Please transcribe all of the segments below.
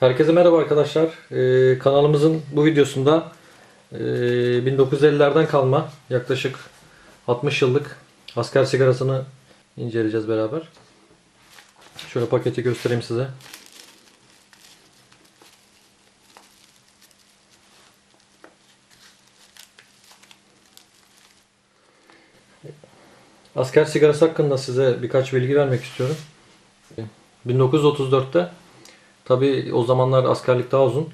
Herkese merhaba arkadaşlar. Ee, kanalımızın bu videosunda e, 1950'lerden kalma yaklaşık 60 yıllık asker sigarasını inceleyeceğiz beraber. Şöyle paketi göstereyim size. Asker sigarası hakkında size birkaç bilgi vermek istiyorum. 1934'te Tabi o zamanlar askerlik daha uzun.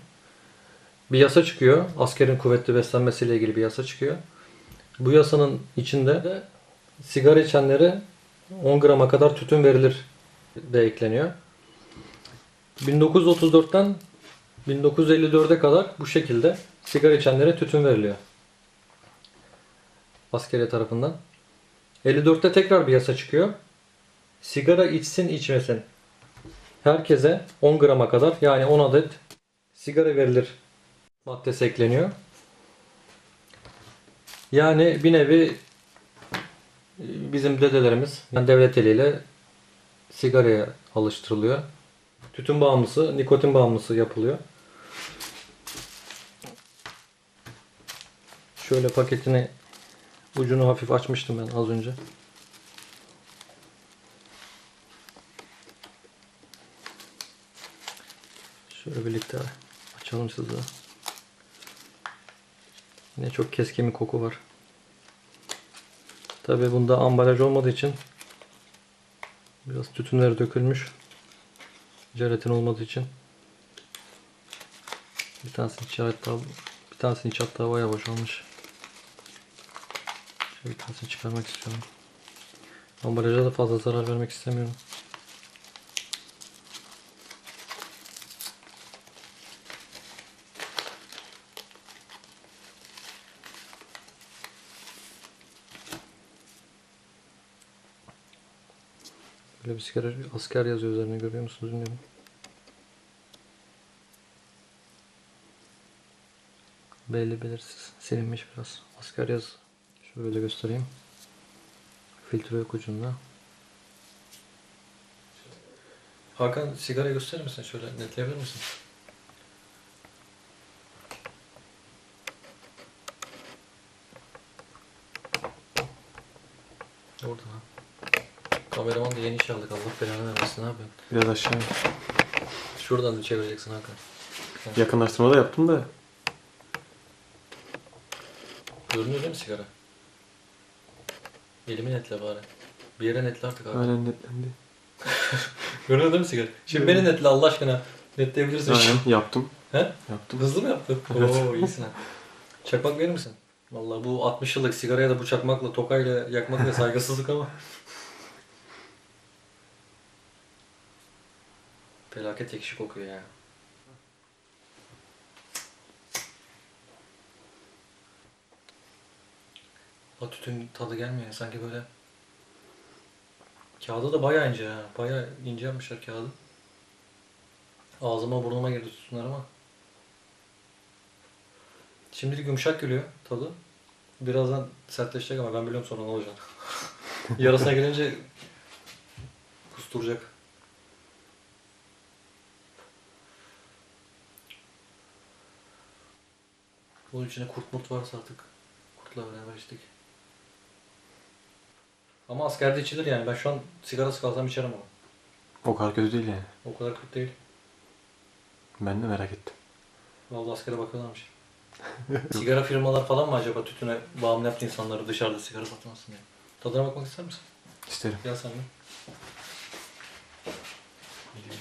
Bir yasa çıkıyor. Askerin kuvvetli beslenmesiyle ilgili bir yasa çıkıyor. Bu yasanın içinde de sigara içenlere 10 grama kadar tütün verilir de ekleniyor. 1934'ten 1954'e kadar bu şekilde sigara içenlere tütün veriliyor. Askeri tarafından. 54'te tekrar bir yasa çıkıyor. Sigara içsin içmesin herkese 10 grama kadar yani 10 adet sigara verilir maddesi ekleniyor. Yani bir nevi e, bizim dedelerimiz yani devlet eliyle sigaraya alıştırılıyor. Tütün bağımlısı, nikotin bağımlısı yapılıyor. Şöyle paketini ucunu hafif açmıştım ben az önce. Şöyle birlikte açalım size. Yine çok keskin bir koku var. Tabi bunda ambalaj olmadığı için biraz tütünleri dökülmüş. Jelatin olmadığı için bir tanesinin içi hatta bir tanesinin içi hatta bayağı boşalmış. Şöyle bir tanesini çıkarmak istiyorum. Ambalaja da fazla zarar vermek istemiyorum. Böyle bir sigara asker yazıyor üzerine görüyor musunuz bilmiyorum. Belli belirsiz. Silinmiş biraz. Asker yaz. Şöyle göstereyim. Filtre yok ucunda. Hakan sigara gösterir misin? Şöyle netleyebilir misin? Orada ha. Kameraman da yeni iş aldık. Allah belanı vermesin abi. Biraz aşağı. Şuradan da çevireceksin Hakan. Yakınlaştırma da yaptım da. Görünüyor değil mi sigara? Elimi netle bari. Bir yere netle artık abi. Aynen netlendi. Görünüyor değil mi sigara? Şimdi beni netle Allah aşkına. Netleyebilirsin. Aynen yaptım. He? Yaptım. Hızlı mı yaptın? Oo iyisin ha. Çakmak verir misin? Vallahi bu 60 yıllık sigaraya da bu çakmakla, tokayla yakmak da saygısızlık ama. Felaket ekşi kokuyor ya. O tütün tadı gelmiyor sanki böyle. Kağıdı da bayağı ince ha. Bayağı ince yapmışlar kağıdı. Ağzıma burnuma girdi tütünler ama. Şimdilik yumuşak geliyor tadı. Birazdan sertleşecek ama ben biliyorum sonra ne olacak. Yarasına gelince kusturacak. Bunun içine kurt murt varsa artık kurtla beraber içtik. Ama askerde içilir yani. Ben şu an sigarası kalsam içerim ama. O kadar kötü değil yani. O kadar kötü değil. Ben de merak ettim. Vallahi askere bakıyorlarmış. sigara firmalar falan mı acaba tütüne bağımlı yaptı insanları dışarıda sigara satmasın diye. Tadına bakmak ister misin? İsterim. Gel sen de.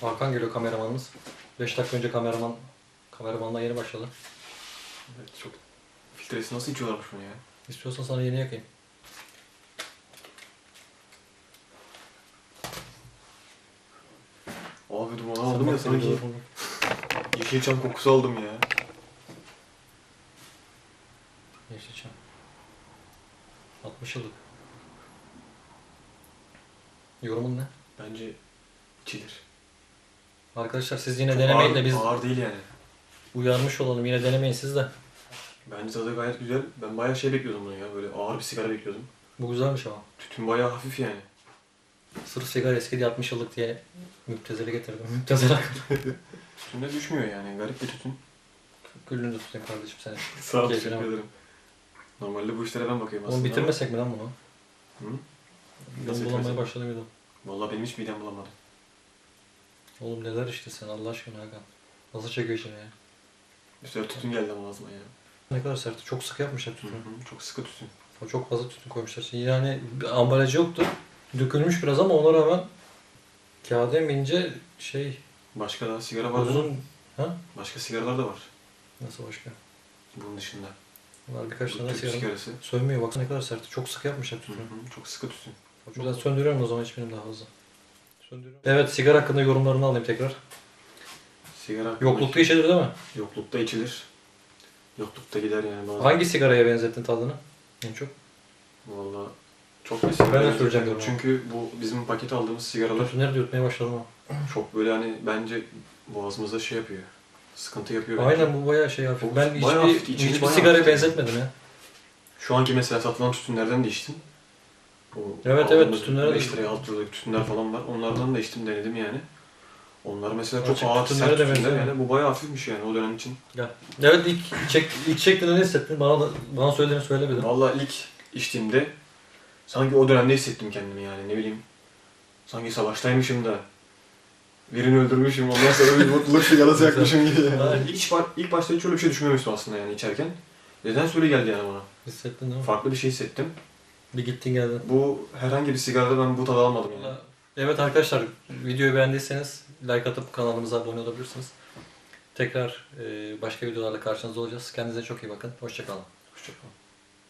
Hakan geliyor kameramanımız. 5 dakika önce kameraman kameramanla yeni başladı. Evet, çok filtresi nasıl içiyorlarmış bunu ya? İstiyorsan sana yeni yakayım. Abi duman Sana aldım ya sanki. Yeşilçam kokusu aldım ya. Yeşilçam. 60 yıllık. Yorumun ne? Bence içilir. Arkadaşlar siz yine Çok denemeyin ağır, de biz Ağır değil yani. Uyarmış olalım. Yine denemeyin siz de. Bence tadı gayet güzel. Ben bayağı şey bekliyordum bunu ya. Böyle ağır bir sigara bekliyordum. Bu güzelmiş ama. Tütün bayağı hafif yani. Sırf sigara eski diye 60 yıllık diye müptezeli getirdim. Müptezela. Tütünde düşmüyor yani. Garip bir tütün. Gülünü tutayım kardeşim seni. Sağ ol, Keyfine teşekkür bak. ederim. Normalde bu işlere ben bakıyorum aslında. Oğlum bitirmesek mi lan bunu? Hı? Ben Nasıl bulamaya bitirmesek? başladım bir de. Vallahi benim hiç midem bulamadı. Oğlum neler işte sen Allah aşkına Hakan. Nasıl çekiyor içine ya? Sürü tütün geldi ama ağzıma ya. Ne kadar sert. Çok sıkı yapmışlar Hı tütünü. hı, Çok sıkı tütün. O Çok fazla tütün koymuşlar. Yani bir ambalajı yoktu. Dökülmüş biraz ama ona rağmen kağıda emince şey Başka da sigara var mı? uzun... Ha? Başka sigaralar da var. Nasıl başka? Bunun dışında. Var birkaç Bu tane Türk sigara. sigarası. Sönmüyor baksana ne kadar sert. Çok sıkı yapmışlar Hı tütünü. hı, Çok sıkı tütün. Biraz söndürüyorum o zaman hiç benim daha fazla. Söndürüyorum. Evet sigara hakkında yorumlarını alayım tekrar. Sigara Yoklukta içilir değil mi? Yoklukta içilir. Yoklukta gider yani bazen. Hangi sigaraya benzettin tadını? En çok. Valla çok bir sigara. Ben de yorumu. Çünkü bu bizim paket aldığımız sigaralar Tütünleri de yutmaya başladım ama. çok böyle hani bence boğazımıza şey yapıyor. Sıkıntı yapıyor. bence. Aynen bu bayağı şey hafif. Bu Ben bayağı hafif, hiçbir, içini hiçbir bayağı sigaraya hafif. benzetmedim ya. Şu anki mesela satılan tütünlerden de içtim. O Evet, evet, tütünlere de 5 liraya 6 liralık tütünler falan var. Onlardan da içtim denedim yani. Onlar mesela çok tütünlere sert de benziyor. yani. Bu bayağı hafifmiş yani o dönem için. Gel. Evet ilk, çek, ilk çektiğinde ne hissettin? Bana da, bana söylediğini söylemedin. Valla ilk içtiğimde sanki o dönemde hissettim kendimi yani ne bileyim. Sanki savaştaymışım da birini öldürmüşüm ondan sonra bir mutluluk sigarası yakmışım gibi. Yani. İlk, ilk başta hiç öyle bir şey düşünmemiştim aslında yani içerken. Neden öyle geldi yani bana. Hissettin değil mi? Farklı bir şey hissettim. Bir gittin geldin. Bu herhangi bir sigarada ben bu tadı almadım yani. Evet arkadaşlar videoyu beğendiyseniz like atıp kanalımıza abone olabilirsiniz. Tekrar e, başka videolarla karşınızda olacağız. Kendinize çok iyi bakın. Hoşçakalın. Hoşçakalın.